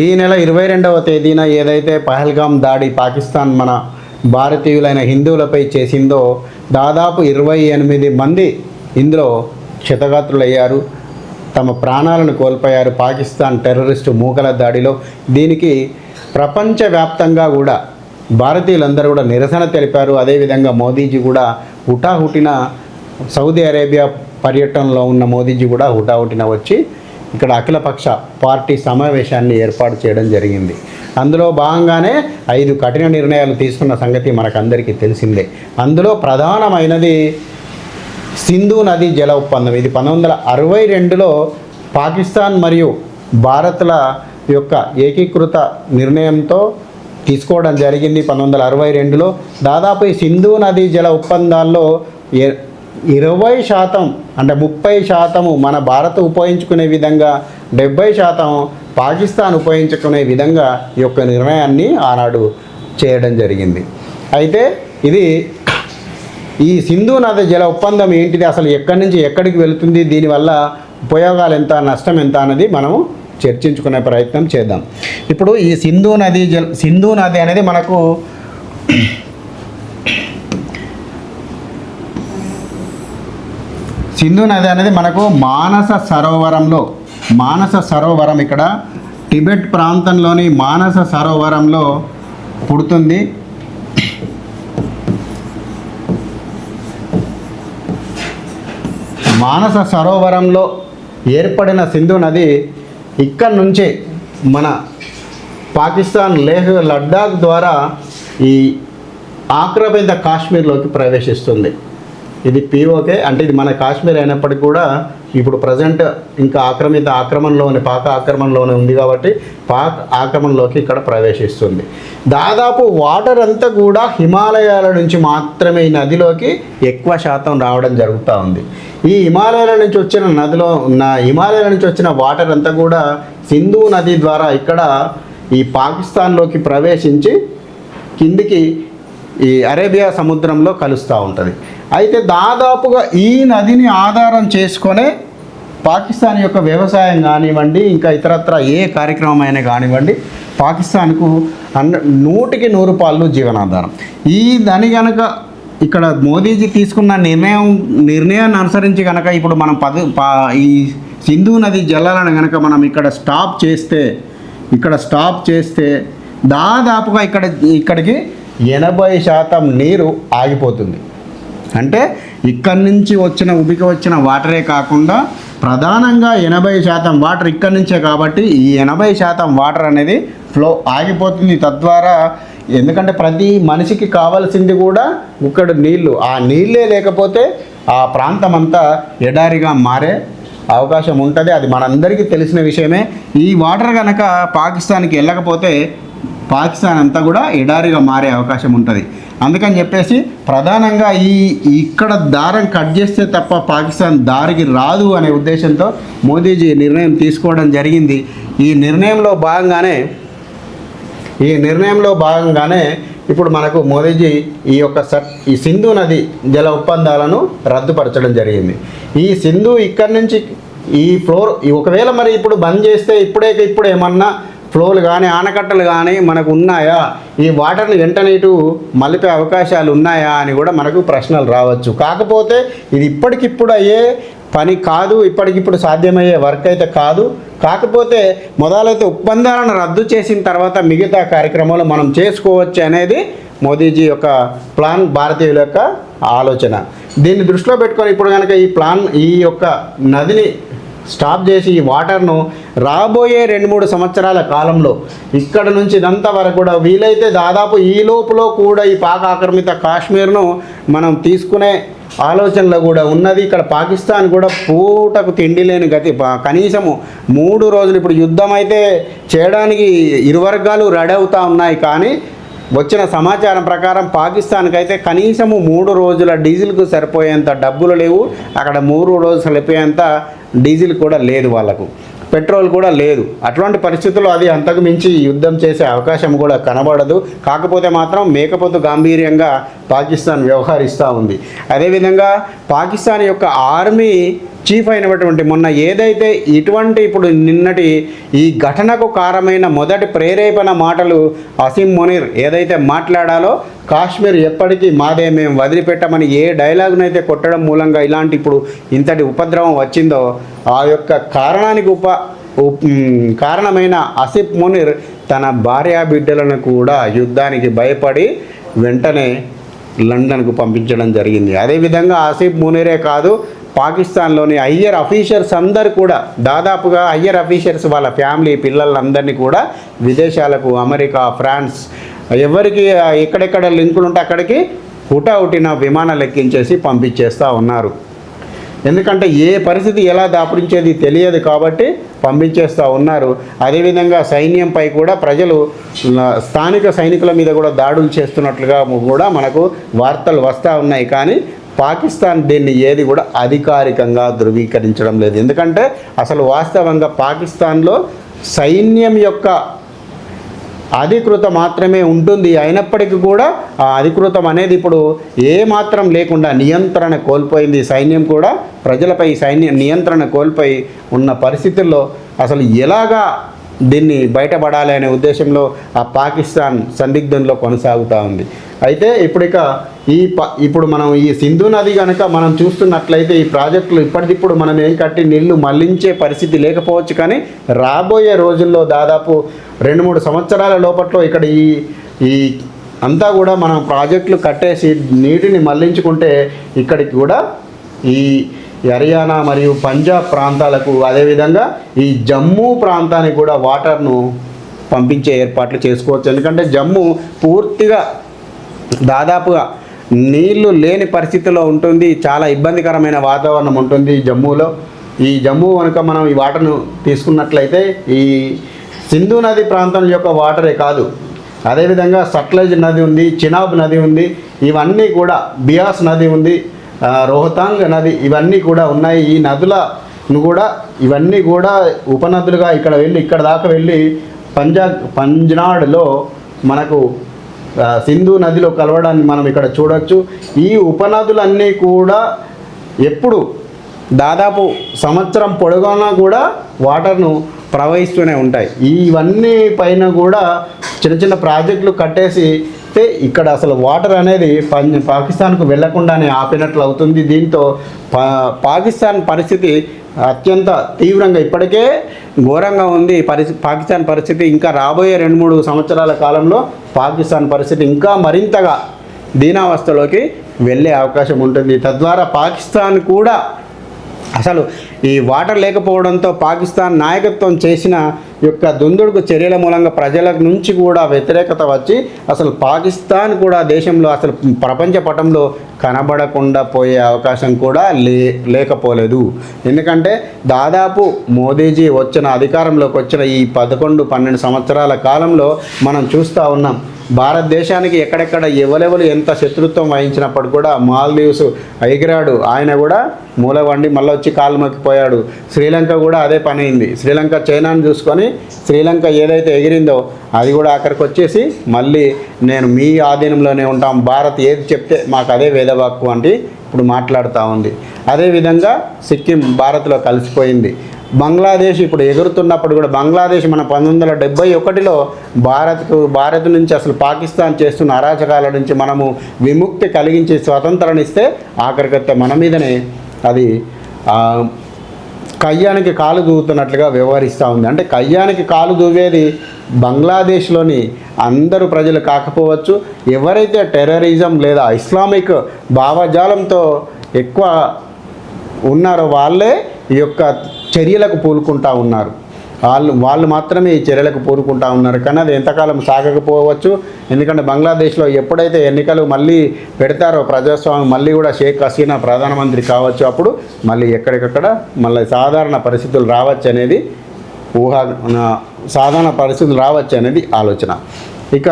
ఈ నెల ఇరవై రెండవ తేదీన ఏదైతే పహల్గాం దాడి పాకిస్తాన్ మన భారతీయులైన హిందువులపై చేసిందో దాదాపు ఇరవై ఎనిమిది మంది ఇందులో క్షతగాత్రులయ్యారు. తమ ప్రాణాలను కోల్పోయారు పాకిస్తాన్ టెర్రరిస్టు మూకల దాడిలో. దీనికి ప్రపంచవ్యాప్తంగా కూడా భారతీయులందరూ కూడా నిరసన తెలిపారు. అదేవిధంగా మోదీజీ కూడా హుటాహుటిన సౌదీ అరేబియా పర్యటనలో ఉన్న మోదీజీ కూడా హుటాహుటిన వచ్చి ఇక్కడ అఖిలపక్ష పార్టీ సమావేశాన్ని ఏర్పాటు చేయడం జరిగింది. అందులో భాగంగానే ఐదు కఠిన నిర్ణయాలు తీసుకున్న సంగతి మనకందరికీ తెలిసిందే. అందులో ప్రధానమైనది సింధు నది జల ఒప్పందం. ఇది పంతొమ్మిది వందల అరవై రెండులో పాకిస్తాన్ మరియు భారత్ల యొక్క ఏకీకృత నిర్ణయంతో తీసుకోవడం జరిగింది పంతొమ్మిది వందల అరవై రెండులో. దాదాపు ఈ సింధు నది జల ఒప్పందాల్లో ఇరవై శాతం అంటే ముప్పై శాతము మన భారత్ ఉపయోగించుకునే విధంగా డెబ్బై శాతం పాకిస్తాన్ ఉపయోగించుకునే విధంగా ఈ యొక్క నిర్ణయాన్ని ఆనాడు చేయడం జరిగింది. అయితే ఇది ఈ సింధు నది జల ఒప్పందం ఏంటిది? అసలు ఎక్కడి నుంచి ఎక్కడికి వెళుతుంది? దీనివల్ల ఉపయోగాలు ఎంత నష్టం ఎంత అన్నది మనము చర్చించుకునే ప్రయత్నం చేద్దాం. ఇప్పుడు ఈ సింధు నది జల సింధు నది అనేది మనకు సింధు నది అనేది మనకు మానస సరోవరంలో మానస సరోవరం ఇక్కడ టిబెట్ ప్రాంతంలోని మానస సరోవరంలో పుడుతుంది. మానస సరోవరంలో ఏర్పడిన సింధు నది ఇక్కడి నుంచే మన పాకిస్తాన్ లేహ్ లడ్డాఖ్ ద్వారా ఈ ఆక్రమిత కాశ్మీర్లోకి ప్రవేశిస్తుంది. ఇది పీఓకే అంటే ఇది మన కాశ్మీర్ అయినప్పటికీ కూడా ఇప్పుడు ప్రజెంట్ ఇంకా ఆక్రమిత ఆక్రమణలోని పాక ఆక్రమణలోనే ఉంది కాబట్టి పాక్ ఆక్రమణలోకి ఇక్కడ ప్రవేశిస్తుంది. దాదాపు వాటర్ అంతా కూడా హిమాలయాల నుంచి మాత్రమే ఈ నదిలోకి ఎక్కువ శాతం రావడం జరుగుతూ ఉంది. ఈ హిమాలయాల నుంచి వచ్చిన నదిలో నా హిమాలయాల నుంచి వచ్చిన వాటర్ అంతా కూడా సింధు నది ద్వారా ఇక్కడ ఈ పాకిస్తాన్లోకి ప్రవేశించి కిందికి ఈ అరేబియా సముద్రంలో కలుస్తూ ఉంటుంది. అయితే దాదాపుగా ఈ నదిని ఆధారం చేసుకొనే పాకిస్తాన్ యొక్క వ్యవసాయం కానివ్వండి ఇంకా ఇతరత్ర ఏ కార్యక్రమం అయినా కానివ్వండి పాకిస్తాన్కు అన్న నూటికి నూరు పాళ్ళు జీవనాధారం. ఈ దాని కనుక ఇక్కడ మోదీజీ తీసుకున్న నిర్ణయం నిర్ణయాన్ని అనుసరించి కనుక ఇప్పుడు మనం పద ఈ సింధు నది జలాలను కనుక మనం ఇక్కడ స్టాప్ చేస్తే ఇక్కడ స్టాప్ చేస్తే దాదాపుగా ఇక్కడ ఇక్కడికి ఎనభై శాతం నీరు ఆగిపోతుంది. అంటే ఇక్కడి నుంచి వచ్చిన ఉబికి వచ్చిన వాటరే కాకుండా ప్రధానంగా ఎనభై శాతం వాటర్ ఇక్కడి నుంచే కాబట్టి ఈ ఎనభై శాతం వాటర్ అనేది ఫ్లో ఆగిపోతుంది. తద్వారా ఎందుకంటే ప్రతి మనిషికి కావాల్సింది కూడా ఇక్కడ నీళ్ళు. ఆ నీళ్ళే లేకపోతే ఆ ప్రాంతం అంతా ఎడారిగా మారే అవకాశం ఉంటుంది. అది మనందరికీ తెలిసిన విషయమే. ఈ వాటర్ కనుక పాకిస్తాన్కి వెళ్ళకపోతే పాకిస్తాన్ అంతా కూడా ఎడారిగా మారే అవకాశం ఉంటుంది. అందుకని చెప్పేసి ప్రధానంగా ఈ ఇక్కడ దారం కట్ చేస్తే తప్ప పాకిస్తాన్ దారికి రాదు అనే ఉద్దేశంతో మోదీజీ నిర్ణయం తీసుకోవడం జరిగింది. ఈ నిర్ణయంలో భాగంగానే ఈ నిర్ణయంలో భాగంగానే ఇప్పుడు మనకు మోదీజీ ఈ యొక్క స ఈ సింధు నది జల ఒప్పందాలను రద్దుపరచడం జరిగింది. ఈ సింధు ఇక్కడి నుంచి ఈ ఫ్లోర్ ఈ ఒకవేళ మరి ఇప్పుడు బంద్ చేస్తే ఇప్పుడే ఇప్పుడు ఏమన్నా ఫ్లోలు కానీ ఆనకట్టలు కానీ మనకు ఉన్నాయా? ఈ వాటర్ని వెంటనే ఇటు మలిపే అవకాశాలు ఉన్నాయా అని కూడా మనకు ప్రశ్నలు రావచ్చు. కాకపోతే ఇది ఇప్పటికిప్పుడు అయ్యే పని కాదు ఇప్పటికిప్పుడు సాధ్యమయ్యే వర్క్ అయితే కాదు. కాకపోతే మొదలైతే ఒప్పందాలను రద్దు చేసిన తర్వాత మిగతా కార్యక్రమాలు మనం చేసుకోవచ్చు అనేది మోదీజీ యొక్క ప్లాన్ భారతీయుల యొక్క ఆలోచన. దీన్ని దృష్టిలో పెట్టుకొని ఇప్పుడు కనుక ఈ ప్లాన్ ఈ యొక్క నదిని స్టాప్ చేసి ఈ వాటర్ను రాబోయే రెండు మూడు సంవత్సరాల కాలంలో ఇక్కడ నుంచి ఇదంతా వరకు కూడా వీలైతే దాదాపు ఈ లోపులో కూడా ఈ పాక ఆక్రమిత కాశ్మీర్ను మనం తీసుకునే ఆలోచనలో కూడా ఉన్నది. ఇక్కడ పాకిస్తాన్ కూడా పూటకు తిండి లేని గతి. కనీసము మూడు రోజులు ఇప్పుడు యుద్ధం అయితే చేయడానికి ఇరు వర్గాలు రెడీ అవుతూ ఉన్నాయి. కానీ వచ్చిన సమాచారం ప్రకారం పాకిస్తాన్కి అయితే కనీసము మూడు రోజుల డీజిల్కు సరిపోయేంత డబ్బులు లేవు. అక్కడ మూడు రోజులు సరిపోయేంత డీజిల్ కూడా లేదు వాళ్ళకు. పెట్రోల్ కూడా లేదు. అటువంటి పరిస్థితుల్లో అది అంతకు మించి యుద్ధం చేసే అవకాశం కూడా కనబడదు. కాకపోతే మాత్రం మేకపోతు గాంభీర్యంగా పాకిస్తాన్ వ్యవహరిస్తూ ఉంది. అదేవిధంగా పాకిస్తాన్ యొక్క ఆర్మీ చీఫ్ అయినటువంటి మొన్న ఏదైతే ఇటువంటి ఇప్పుడు నిన్నటి ఈ ఘటనకు కారమైన మొదటి ప్రేరేపణ మాటలు అసీం మునీర్ ఏదైతే మాట్లాడాలో కాశ్మీర్ ఎప్పటికీ మాదే మేము వదిలిపెట్టమని ఏ డైలాగునైతే కొట్టడం మూలంగా ఇలాంటి ఇప్పుడు ఇంతటి ఉపద్రవం వచ్చిందో ఆ యొక్క కారణానికి ఉప కారణమైన అసిఫ్ మునీర్ తన భార్యా బిడ్డలను కూడా యుద్ధానికి భయపడి వెంటనే లండన్కు పంపించడం జరిగింది. అదేవిధంగా ఆసిఫ్ మునీరే కాదు పాకిస్తాన్లోని హయ్యర్ అఫీషర్స్ అందరు కూడా దాదాపుగా హయ్యర్ అఫీషియర్స్ వాళ్ళ ఫ్యామిలీ పిల్లలందరినీ కూడా విదేశాలకు అమెరికా ఫ్రాన్స్ ఎవరికి ఎక్కడెక్కడ లింకులు ఉంటే అక్కడికి హుటాహుటిన విమానాలు ఎక్కించేసి పంపించేస్తూ ఉన్నారు. ఎందుకంటే ఏ పరిస్థితి ఎలా దాపురించేది తెలియదు కాబట్టి పంపించేస్తూ ఉన్నారు. అదేవిధంగా సైన్యంపై కూడా ప్రజలు స్థానిక సైనికుల మీద కూడా దాడులు చేస్తున్నట్లుగా కూడా మనకు వార్తలు వస్తూ ఉన్నాయి. కానీ పాకిస్తాన్ దీన్ని ఏది కూడా అధికారికంగా ధృవీకరించడం లేదు. ఎందుకంటే అసలు వాస్తవంగా పాకిస్తాన్లో సైన్యం యొక్క అధికృత మాత్రమే ఉంటుంది. అయినప్పటికీ కూడా ఆ అధికృతం అనేది ఇప్పుడు ఏ మాత్రం లేకుండా నియంత్రణ కోల్పోయింది. సైన్యం కూడా ప్రజలపై సైన్య నియంత్రణ కోల్పోయి ఉన్న పరిస్థితుల్లో అసలు ఎలాగా దీన్ని బయటపడాలి అనే ఉద్దేశంలో ఆ పాకిస్తాన్ సందిగ్ధంలో కొనసాగుతూ ఉంది. అయితే ఇప్పుడిక ఈ ప ఇప్పుడు మనం ఈ సింధు నది కనుక మనం చూస్తున్నట్లయితే ఈ ప్రాజెక్టులు ఇప్పటికిప్పుడు మనం ఏం కట్టి నీళ్ళు మళ్ళించే పరిస్థితి లేకపోవచ్చు కానీ రాబోయే రోజుల్లో దాదాపు రెండు మూడు సంవత్సరాల లోపట్లో ఇక్కడ ఈ ఈ అంతా కూడా మనం ప్రాజెక్టులు కట్టేసి నీటిని మళ్ళించుకుంటే ఇక్కడికి కూడా ఈ హర్యానా మరియు పంజాబ్ ప్రాంతాలకు అదేవిధంగా ఈ జమ్మూ ప్రాంతానికి కూడా వాటర్ను పంపించే ఏర్పాట్లు చేసుకోవచ్చు. ఎందుకంటే జమ్మూ పూర్తిగా దాదాపుగా నీళ్ళు లేని పరిస్థితిలో ఉంటుంది. చాలా ఇబ్బందికరమైన వాతావరణం ఉంటుంది జమ్మూలో. ఈ జమ్మూ కనుక మనం ఈ వాటర్ను తీసుకున్నట్లయితే ఈ సింధు నది ప్రాంతం యొక్క వాటరే కాదు. అదేవిధంగా సట్లెజ్ నది ఉంది చినాబ్ నది ఉంది ఇవన్నీ కూడా బియాస్ నది ఉంది. రోహతాంగ్ నది ఇవన్నీ కూడా ఉన్నాయి. ఈ నదులను కూడా ఇవన్నీ కూడా ఉపనదులుగా ఇక్కడ వెళ్ళి ఇక్కడ దాకా వెళ్ళి పంజాబ్ పంజనాడ్లో మనకు సింధు నదిలో కలవడాన్ని మనం ఇక్కడ చూడవచ్చు ఈ ఉపనదులన్నీ కూడా ఎప్పుడు దాదాపు సంవత్సరం పొడుగునా కూడా వాటర్ను ప్రవహిస్తూనే ఉంటాయి. ఇవన్నీ పైన కూడా చిన్న చిన్న ప్రాజెక్టులు కట్టేసి అయితే ఇక్కడ అసలు వాటర్ అనేది పం పాకిస్తాన్కు వెళ్ళకుండానే ఆపినట్లు అవుతుంది. దీంతో పా పాకిస్తాన్ పరిస్థితి అత్యంత తీవ్రంగా ఇప్పటికే ఘోరంగా ఉంది. పరిస్థితి పాకిస్తాన్ పరిస్థితి ఇంకా రాబోయే రెండు మూడు సంవత్సరాల కాలంలో పాకిస్తాన్ పరిస్థితి ఇంకా మరింతగా దీనావస్థలోకి వెళ్ళే అవకాశం ఉంటుంది. తద్వారా పాకిస్తాన్ కూడా అసలు ఈ వాటర్ లేకపోవడంతో పాకిస్తాన్ నాయకత్వం చేసిన యొక్క దుందుడుకు చర్యల మూలంగా ప్రజల నుంచి కూడా వ్యతిరేకత వచ్చి అసలు పాకిస్తాన్ కూడా దేశంలో అసలు ప్రపంచ పటంలో కనబడకుండా పోయే అవకాశం కూడా లే లేకపోలేదు. ఎందుకంటే దాదాపు మోదీజీ వచ్చిన అధికారంలోకి వచ్చిన ఈ పదకొండు పన్నెండు సంవత్సరాల కాలంలో మనం చూస్తూ ఉన్నాం. భారతదేశానికి ఎక్కడెక్కడ ఎవరెవరు ఎంత శత్రుత్వం వహించినప్పుడు కూడా మాల్దీవ్స్ ఎగిరాడు. ఆయన కూడా మూలవండి మళ్ళీ వచ్చి కాలు మొక్కిపోయాడు శ్రీలంక కూడా అదే పని అయింది. శ్రీలంక చైనాను చూసుకొని శ్రీలంక ఏదైతే ఎగిరిందో అది కూడా అక్కడికి వచ్చేసి మళ్ళీ నేను మీ ఆధీనంలోనే ఉంటాం. భారత్ ఏది చెప్తే మాకు అదే వేదవాక్కు అంటే ఇప్పుడు మాట్లాడుతూ ఉంది. అదేవిధంగా సిక్కిం భారత్లో కలిసిపోయింది. బంగ్లాదేశ్ ఇప్పుడు ఎగురుతున్నప్పుడు కూడా బంగ్లాదేశ్ మన పంతొమ్మిది వందల డెబ్బై ఒకటిలో భారత్కు భారత్ నుంచి అసలు పాకిస్తాన్ చేస్తున్న అరాచకాల నుంచి మనము విముక్తి కలిగించి స్వతంత్రాన్ని ఇస్తే ఆఖరికత్తే మన మీదనే అది కయ్యానికి కాలు దూవుతున్నట్లుగా వ్యవహరిస్తూ ఉంది. అంటే కయ్యానికి కాలు దూవేది బంగ్లాదేశ్లోని అందరూ ప్రజలు కాకపోవచ్చు ఎవరైతే టెర్రరిజం లేదా ఇస్లామిక్ భావజాలంతో ఎక్కువ ఉన్నారో వాళ్ళే ఈ యొక్క చర్యలకు పూలుకుంటా ఉన్నారు. వాళ్ళు వాళ్ళు మాత్రమే ఈ చర్యలకు పూనుకుంటా ఉన్నారు. కానీ అది ఎంతకాలం సాగకపోవచ్చు. ఎందుకంటే బంగ్లాదేశ్లో ఎప్పుడైతే ఎన్నికలు మళ్ళీ పెడతారో ప్రజాస్వామ్యం మళ్ళీ కూడా షేక్ హసీనా ప్రధానమంత్రి కావచ్చు అప్పుడు మళ్ళీ ఎక్కడికక్కడ మళ్ళీ సాధారణ పరిస్థితులు రావచ్చు అనేది ఊహ సాధారణ పరిస్థితులు రావచ్చు అనేది ఆలోచన. ఇక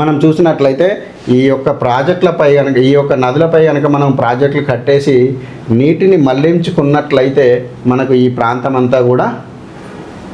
మనం చూసినట్లయితే ఈ యొక్క ప్రాజెక్టులపై కనుక ఈ యొక్క నదులపై కనుక మనం ప్రాజెక్టులు కట్టేసి నీటిని మళ్ళించుకున్నట్లయితే మనకు ఈ ప్రాంతం అంతా కూడా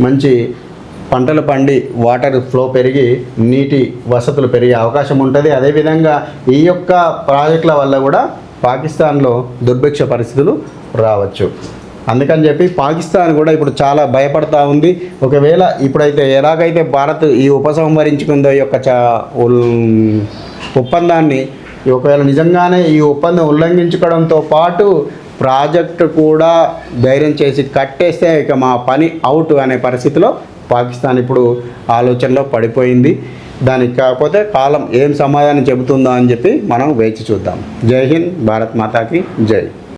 మంచి పంటలు పండి వాటర్ ఫ్లో పెరిగి నీటి వసతులు పెరిగే అవకాశం ఉంటుంది. అదేవిధంగా ఈ యొక్క ప్రాజెక్టుల వల్ల కూడా పాకిస్తాన్లో దుర్భిక్ష పరిస్థితులు రావచ్చు. అందుకని చెప్పి పాకిస్తాన్ కూడా ఇప్పుడు చాలా భయపడతా ఉంది. ఒకవేళ ఇప్పుడైతే ఎలాగైతే భారత్ ఈ ఉపసంహరించుకుందో ఈ యొక్క చా ఒప్పందాన్ని ఒకవేళ నిజంగానే ఈ ఒప్పందం ఉల్లంఘించుకోవడంతో పాటు ప్రాజెక్టు కూడా ధైర్యం చేసి కట్టేస్తే ఇక మా పని అవుట్ అనే పరిస్థితిలో పాకిస్తాన్ ఇప్పుడు ఆలోచనలో పడిపోయింది. దానికి కాకపోతే కాలం ఏం సమాధానం చెబుతుందో అని చెప్పి మనం వేచి చూద్దాం. జై హింద్ భారత్ మాతాకి జై.